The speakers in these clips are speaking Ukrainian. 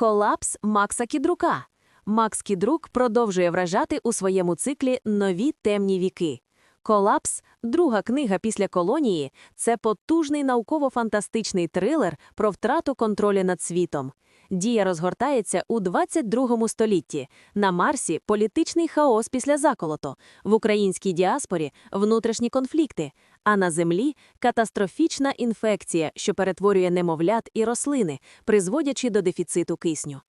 Колапс Макса Кідрука. Макс Кідрук продовжує вражати у своєму циклі Нові темні віки. Колапс, друга книга після колонії, це потужний науково-фантастичний трилер про втрату контролю над світом. Дія розгортається у 22 столітті. На Марсі політичний хаос після заколоту, в українській діаспорі внутрішні конфлікти, а на Землі катастрофічна інфекція, що перетворює немовлят і рослини, призводячи до дефіциту кисню.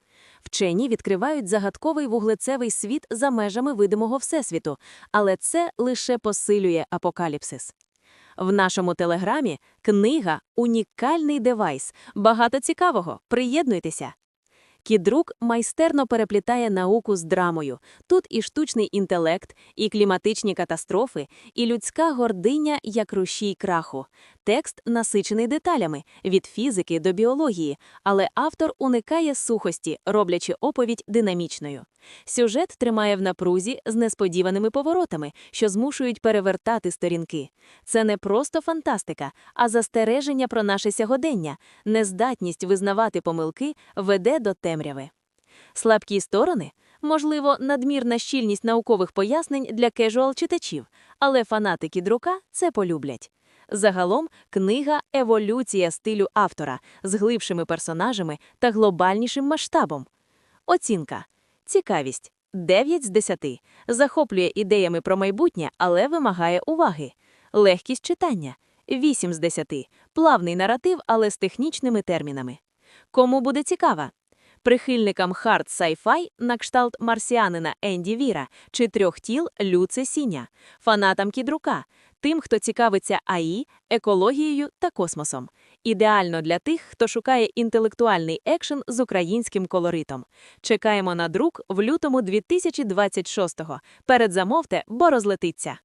Вчені відкривають загадковий вуглецевий світ за межами видимого всесвіту, але це лише посилює апокаліпсис. В нашому телеграмі книга унікальний девайс. Багато цікавого. Приєднуйтеся. Кідрук майстерно переплітає науку з драмою. Тут і штучний інтелект, і кліматичні катастрофи, і людська гординя як рушій краху. Текст насичений деталями від фізики до біології, але автор уникає сухості, роблячи оповідь динамічною. Сюжет тримає в напрузі з несподіваними поворотами, що змушують перевертати сторінки. Це не просто фантастика, а застереження про наше сьогодення. Нездатність визнавати помилки веде до темряви. Слабкі сторони можливо, надмірна щільність наукових пояснень для кежуал-читачів, але фанатики друка це полюблять. Загалом книга еволюція стилю автора з глибшими персонажами та глобальнішим масштабом. Оцінка. Цікавість 9 з 10. Захоплює ідеями про майбутнє, але вимагає уваги. Легкість читання 8 з 10. Плавний наратив, але з технічними термінами. Кому буде цікава? Прихильникам хард sci-fi на кшталт марсіанина Енді Віра чи трьох тіл Люце Сіня, фанатам кідрука, тим, хто цікавиться АІ, екологією та космосом. Ідеально для тих, хто шукає інтелектуальний екшен з українським колоритом. Чекаємо на друк в лютому 2026-го. Передзамовте, бо розлетиться.